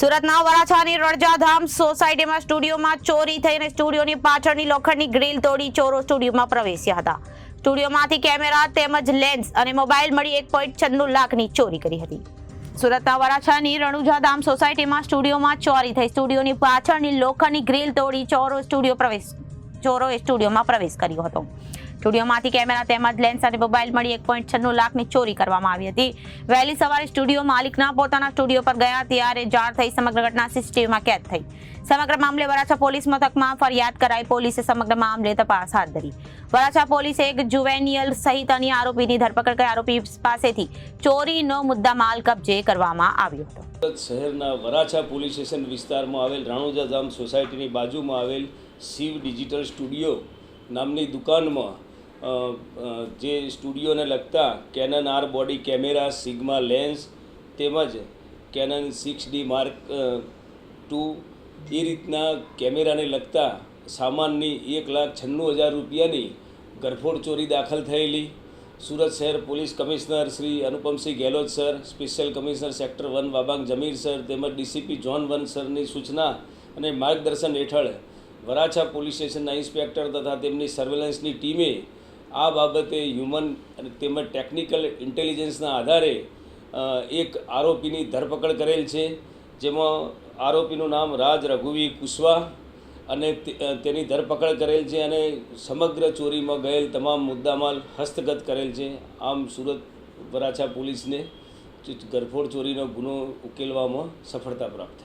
સુરતના વરાછાની રણજાધામ સોસાયટીમાં સ્ટુડિયોમાં ચોરી થઈને સ્ટુડિયોની પાછળની લોખંડની ગ્રીલ તોડી ચોરો સ્ટુડિયોમાં પ્રવેશ્યા હતા. સ્ટુડિયોમાંથી કેમેરા તેમજ લેન્સ અને મોબાઈલ મળી એક પોઈન્ટ છન્નું લાખની ચોરી કરી હતી. સુરતના વરાછાની રણુજાધામ સોસાયટીમાં સ્ટુડિયોમાં ચોરી થઈ સ્ટુડિયોની પાછળની લોખંડની ગ્રીલ તોડી ચોરો સ્ટુડિયો પ્રવેશ ચોરોએ સ્ટુડિયોમાં પ્રવેશ કર્યો હતો. સ્ટુડિયોમાંથી કેમેરા તેમજ લેન્સ અને મોબાઈલ મળી એક પોઈન્ટ છન્નું લાખની ચોરી કરવામાં આવી હતી. વહેલી સવારે સ્ટુડિયો માલિકના પોતાના સ્ટુડિયો પર ગયા ત્યારે જાણ થઈ સમગ્ર ઘટના સીસીટીવીમાં કેદ થઈ. સમગ્ર મામલે વરાછા પોલીસ મથકમાં ફરિયાદ કરાઈ પોલીસે સમગ્ર મામલે તપાસ હાથ ધરી. વરાછા પોલીસે એક જુવેનિયલ સહિત અન્ય આરોપીની ધરપકડ કરી આરોપી પાસેથી ચોરીનો મુદ્દા માલ કબજે કરવામાં આવ્યો હતો. શહેરના વરાછા પોલીસ સ્ટેશન વિસ્તારમાં આવેલ રાણુજા ધામ સોસાયટીની બાજુમાં આવેલ શિવ ડિજિટલ સ્ટુડિયો નામની દુકાનમાં જે સ્ટુડિયોને લગતા Canon R body camera Sigma lens તેમજ Canon six D mark two એ રીતના કેમેરાને લગતા સામાનની એક લાખ છન્નું હજાર રૂપિયાની ગરફોડ ચોરી દાખલ થયેલી. સુરત શહેર police commissioner Shri Anupamsinh Gehlot sir, special commissioner sector one Wabang Jamir sir તેમજ ડીસીપી જોન વન સરની સૂચના અને માર્ગદર્શન હેઠળ વરાછા પોલીસ સ્ટેશનના ઇન્સ્પેક્ટર તથા તેમની સર્વેલન્સની ટીમે આ બાબતે હ્યુમન તેમજ ટેકનિકલ ઇન્ટેલિજન્સના આધારે એક આરોપીની ધરપકડ કરેલ છે, જેમાં આરોપીનું નામ રાજ રઘુવી કુશવા અને તેની ધરપકડ કરેલ છે અને સમગ્ર ચોરીમાં ગયેલ તમામ મુદ્દામાલ હસ્તગત કરેલ છે. આમ સુરત વરાછા પોલીસને ગરફોડ ચોરીનો ગુનો ઉકેલવામાં સફળતા પ્રાપ્ત